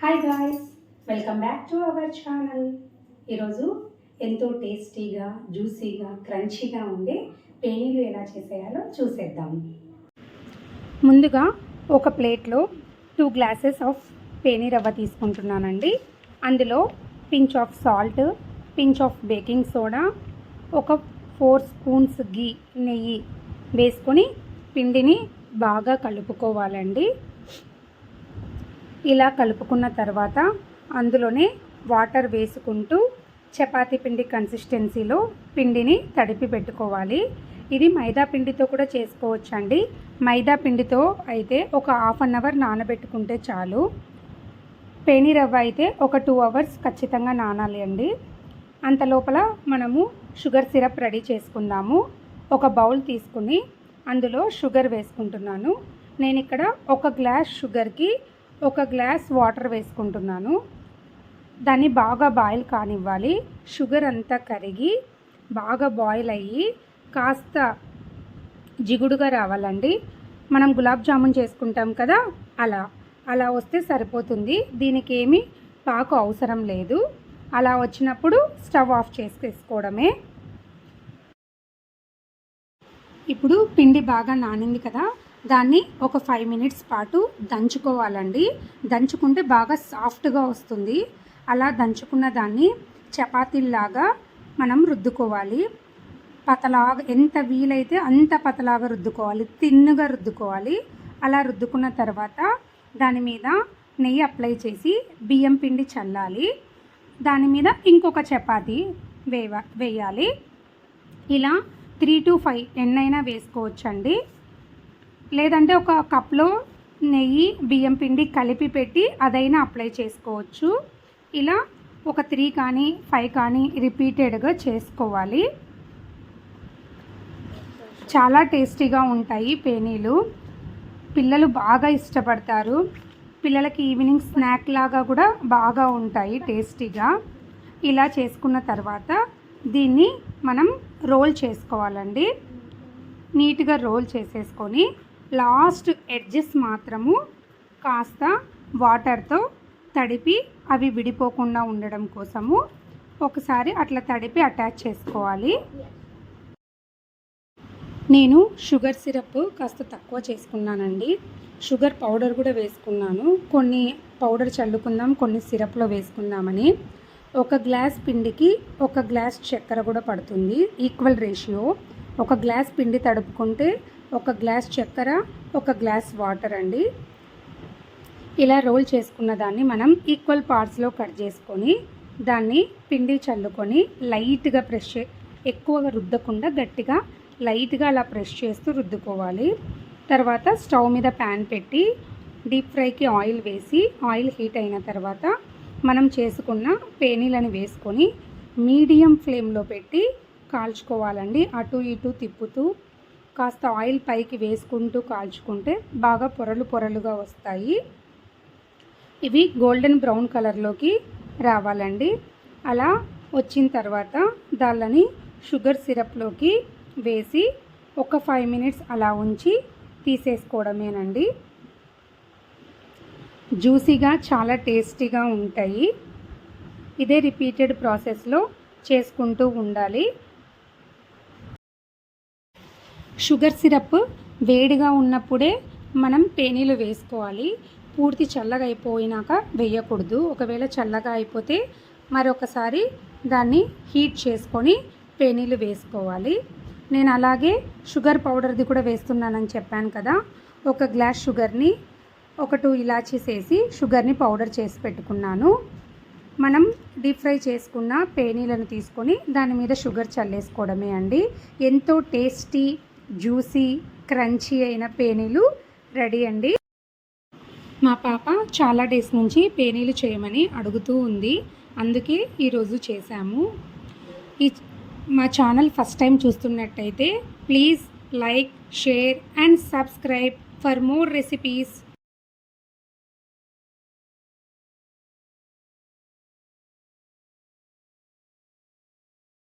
Hi guys welcome back to our channel ఈరోజు ఎంతో టేస్టీగా జ్యూసీగా క్రంచీగా ఉండే పేనీలు ఎలా చేసేయాలో చూసేద్దాం. ముందుగా ఒక ప్లేట్లో టూ గ్లాసెస్ ఆఫ్ పేనీ రవ్వ తీసుకుంటున్నానండి. అందులో pinch of salt pinch of baking soda ఒక ఫోర్ స్పూన్స్ గీ నెయ్యి వేసుకొని పిండిని బాగా కలుపుకోవాలండి. ఇలా కలుపుకున్న తర్వాత అందులోనే వాటర్ వేసుకుంటూ చపాతీ పిండి కన్సిస్టెన్సీలో పిండిని తడిపి పెట్టుకోవాలి. ఇది మైదా పిండితో కూడా చేసుకోవచ్చండి. మైదా పిండితో అయితే ఒక హాఫ్ అన్ అవర్ నానబెట్టుకుంటే చాలు. పేని రవ్వ అయితే ఒక టూ అవర్స్ ఖచ్చితంగా నానాలి అండి. అంత లోపల మనము షుగర్ సిరప్ రెడీ చేసుకుందాము. ఒక బౌల్ తీసుకుని అందులో షుగర్ వేసుకుంటున్నాను. నేను ఇక్కడ ఒక గ్లాస్ షుగర్కి ఒక గ్లాస్ వాటర్ వేసుకుంటున్నాను. దాన్ని బాగా బాయిల్ కానివ్వాలి. షుగర్ అంతా కరిగి బాగా బాయిల్ అయ్యి కాస్త జిగుడుగా రావాలండి. మనం గులాబ్ జామున్ చేసుకుంటాం కదా అలా. అలా వస్తే సరిపోతుంది. దీనికి ఏమీ పాకు అవసరం లేదు. అలా వచ్చినప్పుడు స్టవ్ ఆఫ్ చేసేసుకోవడమే. ఇప్పుడు పిండి బాగా నానింది కదా దాన్ని ఒక ఫైవ్ మినిట్స్ పాటు దంచుకోవాలండి. దంచుకుంటే బాగా సాఫ్ట్గా వస్తుంది. అలా దంచుకున్న దాన్ని చపాతీల్లాగా మనం రుద్దుకోవాలి. పతలాగా ఎంత వీలైతే అంత పతలాగా రుద్దుకోవాలి. తిన్నుగా రుద్దుకోవాలి. అలా రుద్దుకున్న తర్వాత దాని మీద నెయ్యి అప్లై చేసి బియ్యం పిండి చల్లాలి. దాని మీద ఇంకొక చపాతి వేవ వేయాలి. ఇలా త్రీ టు ఫైవ్ ఎన్నైనా వేసుకోవచ్చండి. లేదంటే ఒక కప్లో నెయ్యి బియ్యం పిండి కలిపి పెట్టి అదైనా అప్లై చేసుకోవచ్చు. ఇలా ఒక త్రీ కానీ ఫైవ్ కానీ రిపీటెడ్గా చేసుకోవాలి. చాలా టేస్టీగా ఉంటాయి పేనీలు. పిల్లలు బాగా ఇష్టపడతారు. పిల్లలకి ఈవినింగ్ స్నాక్ లాగా కూడా బాగా ఉంటాయి టేస్టీగా. ఇలా చేసుకున్న తర్వాత దీన్ని మనం రోల్ చేసుకోవాలండి. నీట్గా రోల్ చేసేసుకొని లాస్ట్ ఎడ్జెస్ మాత్రము కాస్త వాటర్తో తడిపి అవి విడిపోకుండా ఉండడం కోసము ఒకసారి అట్లా తడిపి అటాచ్ చేసుకోవాలి. నేను షుగర్ సిరప్ కాస్త తక్కువ చేసుకున్నానండి. షుగర్ పౌడర్ కూడా వేసుకున్నాను. కొన్ని పౌడర్ చల్లుకుందాం కొన్ని సిరప్లో వేసుకుందామని. ఒక గ్లాస్ పిండికి ఒక గ్లాస్ చక్కెర కూడా పడుతుంది. Equal ratio. ఒక గ్లాస్ పిండి తడుపుకుంటే ఒక గ్లాస్ చక్కెర ఒక గ్లాస్ వాటర్ అండి. ఇలా రోల్ చేసుకున్న దాన్ని మనం ఈక్వల్ పార్ట్స్లో కట్ చేసుకొని దాన్ని పిండి చల్లుకొని లైట్గా ప్రెస్ చే ఎక్కువగా రుద్దకుండా గట్టిగా లైట్గా అలా ప్రెస్ చేస్తూ రుద్దుకోవాలి. తర్వాత స్టవ్ మీద ప్యాన్ పెట్టి డీప్ ఫ్రైకి ఆయిల్ వేసి ఆయిల్ హీట్ అయిన తర్వాత మనం చేసుకున్న పేనీలను వేసుకొని మీడియం ఫ్లేమ్లో పెట్టి కాల్చుకోవాలండి. అటు ఇటు తిప్పుతూ కాస్త ఆయిల్ పైకి వేసుకుంటూ కాల్చుకుంటే బాగా పొరలు పొరలుగా వస్తాయి. ఇవి గోల్డెన్ బ్రౌన్ కలర్లోకి రావాలండి. అలా వచ్చిన తర్వాత దాళ్ళని షుగర్ సిరప్లోకి వేసి ఒక ఫైవ్ మినిట్స్ అలా ఉంచి తీసేసుకోవడమేనండి. జ్యూసీగా చాలా టేస్టీగా ఉంటాయి. ఇదే రిపీటెడ్ ప్రాసెస్లో చేసుకుంటూ ఉండాలి. షుగర్ సిరప్ వేడిగా ఉన్నప్పుడే మనం పేనీలు వేసుకోవాలి. పూర్తి చల్లగా అయిపోయినాక వేయకూడదు. ఒకవేళ చల్లగా అయిపోతే మరొకసారి దాన్ని హీట్ చేసుకొని పేనీలు వేసుకోవాలి. నేను అలాగే షుగర్ పౌడర్ది కూడా వేస్తున్నానని చెప్పాను కదా. ఒక గ్లాస్ షుగర్ని ఒక టూ ఇలాచీస్ వేసి షుగర్ని పౌడర్ చేసి పెట్టుకున్నాను. మనం డీప్ ఫ్రై చేసుకున్న పేనీలను తీసుకొని దాని మీద షుగర్ చల్లేసుకోవడమే అండి. ఎంతో టేస్టీ జ్యూసీ క్రంచీ అయిన పేనీలు రెడీ అండి. మా పాప చాలా డేస్ నుంచి పేనీలు చేయమని అడుగుతూ ఉంది. అందుకే ఈరోజు చేశాము. ఈ మా ఛానల్ ఫస్ట్ టైం చూస్తున్నట్టయితే please like share and subscribe for more recipes.